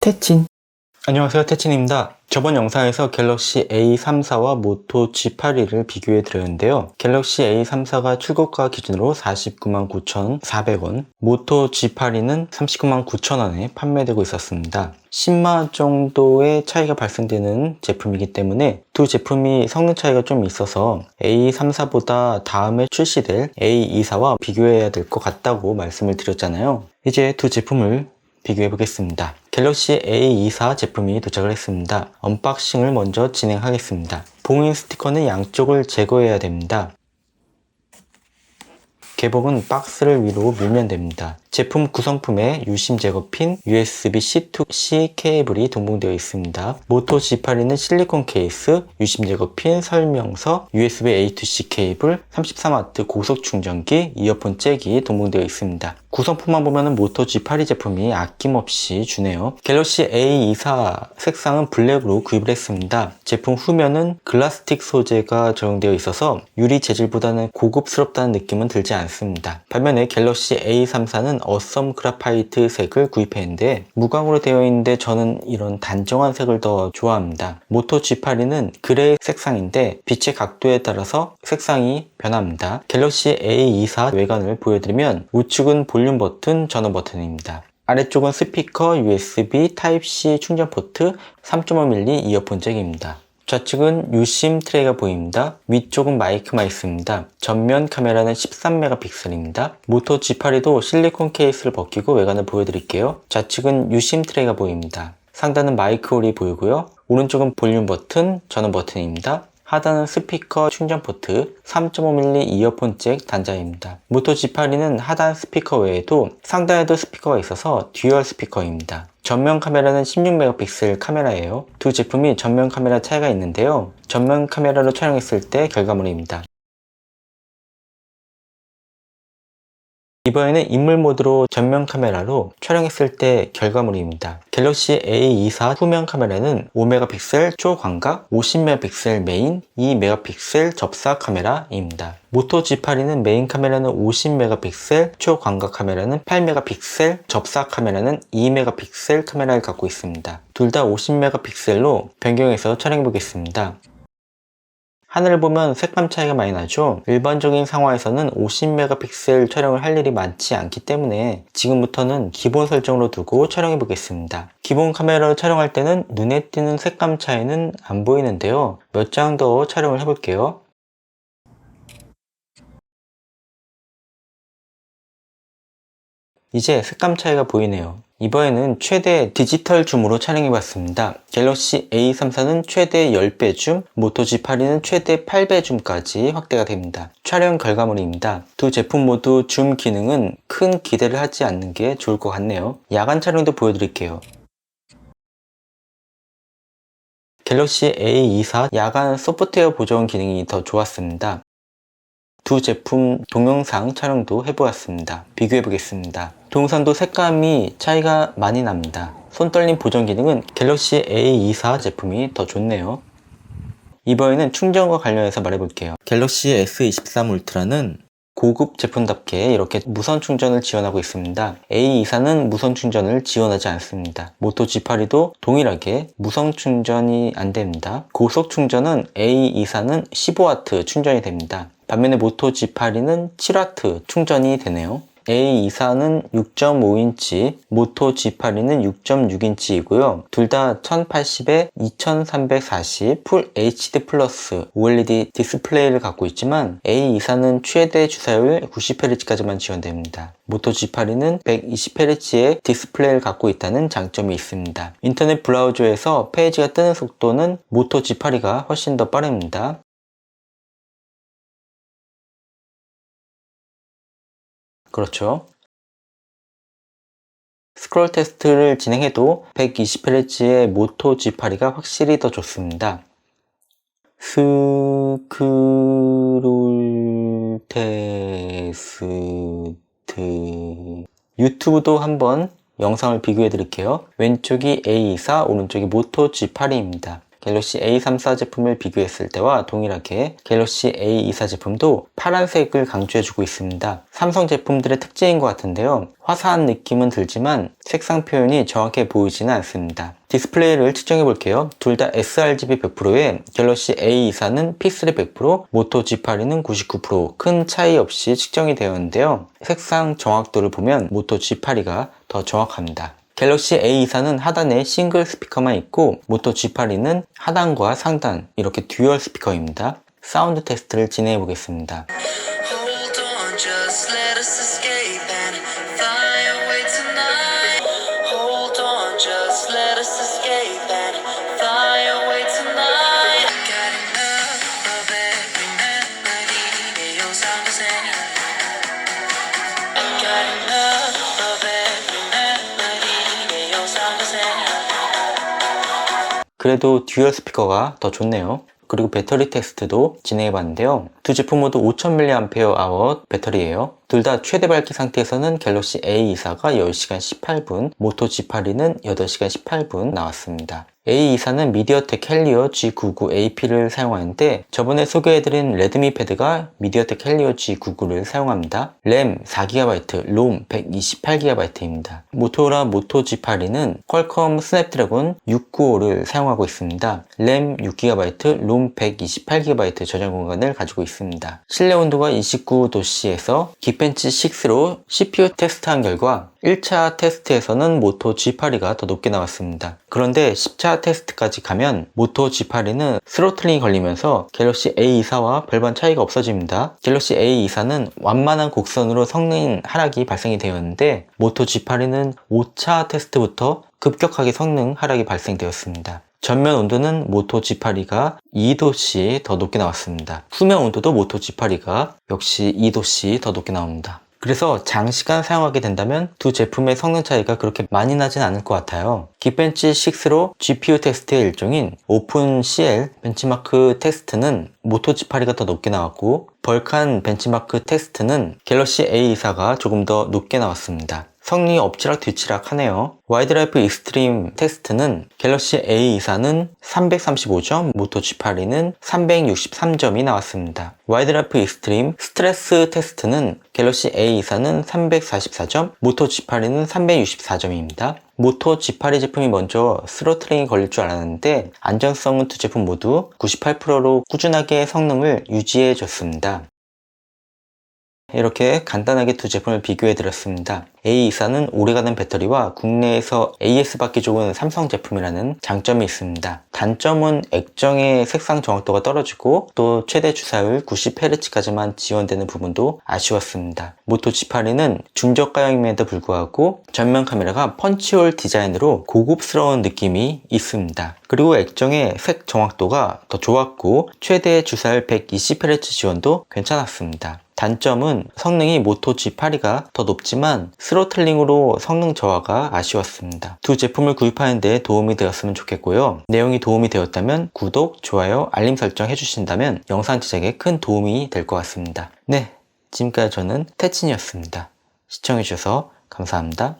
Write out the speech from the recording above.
태친. 안녕하세요 태친입니다. 저번 영상에서 갤럭시 A34와 모토 G82를 비교해 드렸는데요. 갤럭시 A34가 출고가 기준으로 49만 9,400원 모토 G82는 39만 9천원에 판매되고 있었습니다. 10만원 정도의 차이가 발생되는 제품이기 때문에 두 제품이 성능 차이가 좀 있어서 A34보다 다음에 출시될 A24와 비교해야 될 것 같다고 말씀을 드렸잖아요. 이제 두 제품을 비교해 보겠습니다. 갤럭시 A24 제품이 도착을 했습니다. 언박싱을 먼저 진행하겠습니다. 봉인 스티커는 양쪽을 제거해야 됩니다. 개봉은 박스를 위로 밀면 됩니다. 제품 구성품에 유심 제거 핀, USB-C to C 케이블이 동봉되어 있습니다. 모토 G82는 실리콘 케이스, 유심 제거 핀, 설명서, USB A to C 케이블, 33W 고속 충전기, 이어폰 잭이 동봉되어 있습니다. 구성품만 보면 모토 G82 제품이 아낌없이 주네요. 갤럭시 A24 색상은 블랙으로 구입을 했습니다. 제품 후면은 글라스틱 소재가 적용되어 있어서 유리 재질보다는 고급스럽다는 느낌은 들지 않습니다. 반면에 갤럭시 A34는 어썸 그라파이트 색을 구입했는데 무광으로 되어 있는데 저는 이런 단정한 색을 더 좋아합니다. 모토 G82는 그레이 색상인데 빛의 각도에 따라서 색상이 변합니다. 갤럭시 A24 외관을 보여드리면 우측은 볼륨 버튼, 전원 버튼입니다. 아래쪽은 스피커, USB, Type-C 충전 포트, 3.5mm 이어폰 잭입니다. 좌측은 유심 트레이가 보입니다. 위쪽은 마이크만 있습니다. 전면 카메라는 13메가픽셀입니다. 모토 G82도 실리콘 케이스를 벗기고 외관을 보여드릴게요. 좌측은 유심 트레이가 보입니다. 상단은 마이크 홀이 보이고요. 오른쪽은 볼륨 버튼, 전원 버튼입니다. 하단은 스피커 충전 포트, 3.5mm 이어폰 잭 단자입니다. 모토 G82는 하단 스피커 외에도 상단에도 스피커가 있어서 듀얼 스피커입니다. 전면 카메라는 16메가픽셀 카메라예요. 두 제품이 전면 카메라 차이가 있는데요. 전면 카메라로 촬영했을 때 결과물입니다. 이번에는 인물 모드로 전면 카메라로 촬영했을 때 결과물입니다. 갤럭시 A24 후면 카메라는 5메가픽셀 초광각, 50메가픽셀 메인, 2메가픽셀 접사 카메라입니다. 모토 G82는 메인 카메라는 50메가픽셀, 초광각 카메라는 8메가픽셀, 접사 카메라는 2메가픽셀 카메라를 갖고 있습니다. 둘 다 50메가픽셀로 변경해서 촬영해 보겠습니다. 하늘을 보면 색감 차이가 많이 나죠. 일반적인 상황에서는 50메가픽셀 촬영을 할 일이 많지 않기 때문에 지금부터는 기본 설정으로 두고 촬영해 보겠습니다. 기본 카메라로 촬영할 때는 눈에 띄는 색감 차이는 안 보이는데요. 몇 장 더 촬영을 해 볼게요 이제 색감 차이가 보이네요 이번에는 최대 디지털 줌으로 촬영해봤습니다. 갤럭시 A34는 최대 10배 줌, 모토 G82는 최대 8배 줌까지 확대가 됩니다. 촬영 결과물입니다. 두 제품 모두 줌 기능은 큰 기대를 하지 않는 게 좋을 것 같네요. 야간 촬영도 보여드릴게요. 갤럭시 A24 야간 소프트웨어 보정 기능이 더 좋았습니다. 두 제품 동영상 촬영도 해보았습니다. 비교해 보겠습니다. 동영상도 색감이 차이가 많이 납니다. 손떨림 보정 기능은 갤럭시 A24 제품이 더 좋네요. 이번에는 충전과 관련해서 말해볼게요. 갤럭시 S23 울트라는 고급 제품답게 이렇게 무선 충전을 지원하고 있습니다. A24는 무선 충전을 지원하지 않습니다. 모토 G82도 동일하게 무선 충전이 안 됩니다. 고속 충전은 A24는 15W 충전이 됩니다. 반면에 모토 G82는 7W 충전이 되네요. A24는 6.5인치, 모토 G82는 6.6인치이고요. 둘 다 1080에 2340 풀 HD 플러스 OLED 디스플레이를 갖고 있지만 A24는 최대 주사율 90Hz까지만 지원됩니다. 모토 G82는 120Hz의 디스플레이를 갖고 있다는 장점이 있습니다. 인터넷 브라우저에서 페이지가 뜨는 속도는 모토 G82가 훨씬 더 빠릅니다. 그렇죠. 스크롤 테스트를 진행해도 120Hz의 모토 G82가 확실히 더 좋습니다. 스크롤 테스트 유튜브도 한번 영상을 비교해 드릴게요. 왼쪽이 A24, 오른쪽이 모토 G82입니다. 갤럭시 A34 제품을 비교했을 때와 동일하게 갤럭시 A24 제품도 파란색을 강조해주고 있습니다. 삼성 제품들의 특징인 것 같은데요. 화사한 느낌은 들지만 색상 표현이 정확해 보이지는 않습니다. 디스플레이를 측정해 볼게요. 둘 다 sRGB 100%에 갤럭시 A24는 P3 100%, 모토 G82는 99%큰 차이 없이 측정이 되었는데요. 색상 정확도를 보면 모토 G82가 더 정확합니다. 갤럭시 A24는 하단에 싱글 스피커만 있고 모토 G82는 하단과 상단 이렇게 듀얼 스피커입니다. 사운드 테스트를 진행해 보겠습니다. 그래도 듀얼 스피커가 더 좋네요. 그리고 배터리 테스트도 진행해 봤는데요. 두 제품 모두 5000mAh 배터리예요. 둘 다 최대 밝기 상태에서는 갤럭시 A24가 10시간 18분, 모토 G82는 8시간 18분 나왔습니다. A24는 미디어텍 헬리오 G99AP를 사용하는데 저번에 소개해드린 레드미 패드가 미디어텍 헬리오 G99를 사용합니다. 램 4GB, 롬 128GB입니다. 모토로라 모토 G82는 퀄컴 스냅드래곤 695를 사용하고 있습니다. 램 6GB, 롬 128GB 저장 공간을 가지고 있습니다. 실내 온도가 29도씨에서 기펜치 6로 CPU 테스트한 결과 1차 테스트에서는 모토 G82가 더 높게 나왔습니다. 그런데 10차 테스트까지 가면 모토 G82는 스로틀링이 걸리면서 갤럭시 A24와 별반 차이가 없어집니다. 갤럭시 A24는 완만한 곡선으로 성능 하락이 발생이 되었는데 모토 G82는 5차 테스트부터 급격하게 성능 하락이 발생되었습니다. 전면 온도는 모토 G82가 2도씨 더 높게 나왔습니다. 후면 온도도 모토 G82가 역시 2도씨 더 높게 나옵니다. 그래서 장시간 사용하게 된다면 두 제품의 성능 차이가 그렇게 많이 나진 않을 것 같아요. 긱벤치 6로 GPU 테스트의 일종인 오픈 CL 벤치마크 테스트는 모토 G82가 더 높게 나왔고 벌칸 벤치마크 테스트는 갤럭시 A24가 조금 더 높게 나왔습니다. 성능이 엎치락 뒤치락 하네요. 와이드라이프 익스트림 테스트는 갤럭시 A24는 335점, 모토 G82는 363점이 나왔습니다. 와이드라이프 익스트림 스트레스 테스트는 갤럭시 A24는 344점, 모토 G82는 364점입니다. 모토 G82 제품이 먼저 스로틀링이 걸릴 줄 알았는데 안정성은 두 제품 모두 98%로 꾸준하게 성능을 유지해 줬습니다. 이렇게 간단하게 두 제품을 비교해 드렸습니다. A24는 오래가는 배터리와 국내에서 AS 받기 좋은 삼성 제품이라는 장점이 있습니다. 단점은 액정의 색상 정확도가 떨어지고 또 최대 주사율 90Hz까지만 지원되는 부분도 아쉬웠습니다. 모토 G82는 중저가형임에도 불구하고 전면 카메라가 펀치홀 디자인으로 고급스러운 느낌이 있습니다. 그리고 액정의 색 정확도가 더 좋았고 최대 주사율 120Hz 지원도 괜찮았습니다. 단점은 성능이 모토 G82가 더 높지만 스로틀링으로 성능 저하가 아쉬웠습니다. 두 제품을 구입하는 데 도움이 되었으면 좋겠고요. 내용이 도움이 되었다면 구독, 좋아요, 알림 설정 해주신다면 영상 제작에 큰 도움이 될 것 같습니다. 네, 지금까지 저는 태친이었습니다. 시청해주셔서 감사합니다.